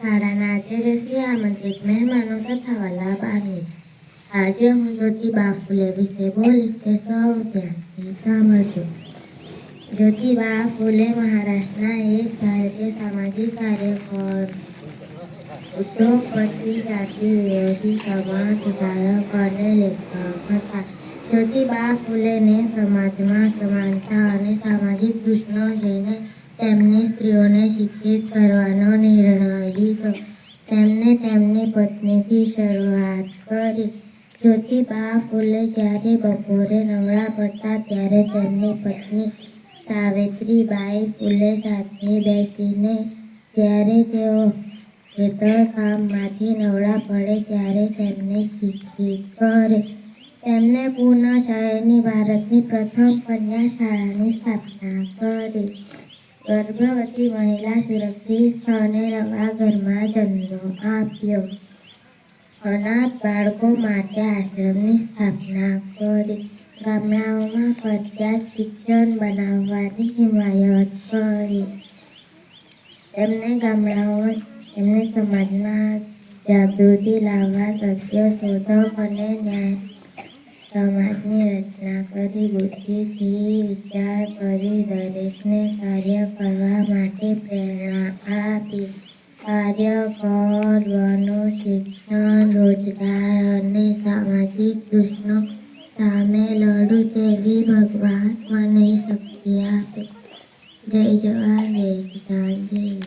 શાળાના આચાર્યશ્રી આમંત્રિત મહેમાનો તથા વાલા બાળમિત્રો આજે હું જ્યોતિબા ફૂલે વિશે બોલીશ તે સૌ ધ્યાનથી સાંભળજો. જ્યોતિબા ફૂલે મહારાષ્ટ્રના એક ભારતીય સામાજિક કાર્યકર, ઉદ્યોગપતિ, જાતિ વિરોધી, સમાજ સુધારક અને લેખક હતા. જ્યોતિબા ફૂલેને સમાજમાં સમાનતા અને સામાજિક દૂષણો જોઈને તેમને સ્ત્રીઓને શિક્ષિત કરવાનો નિર્ણય લીધો. તેમને તેમની પત્નીથી શરૂઆત કરી. જ્યોતિબા ફૂલે જ્યારે બપોરે નવરા પડતા ત્યારે તેમની પત્ની સાવિત્રીબાઈ ફૂલે સાથે બેસીને જ્યારે તેઓ ખેતર કામમાંથી નવરા પડે ત્યારે તેમને શિક્ષિત કરે તેમણે પૂના શહેરની ભારતની પ્રથમ કન્યા શાળાની સ્થાપના કરી. ગર્ભવતી મહિલા સુરક્ષિત અને નવા ઘરમાં જન્મ આપ્યો. અનાથ બાળકો માટે આશ્રમની સ્થાપના કરી. ગામડાઓમાં ફરજિયાત શિક્ષણ બનાવવાની હિમાયત કરી. તેમને ગામડાઓમાં એમને સમાજમાં જાગૃતિ લાવવા, સત્ય શોધક અને ન્યાય સમાજની રચના કરી બુદ્ધિથી વિચાર કરી દરેકને કાર્ય કરવા માટે પ્રેરણા આપી. કાર્ય કર વનો શિક્ષણ, રોજગાર અને સામાજિક દુષ્ણો સામે લડું તેવી ભગવાન મને શક્તિ આપે. જય જવાહર, જય કિસાન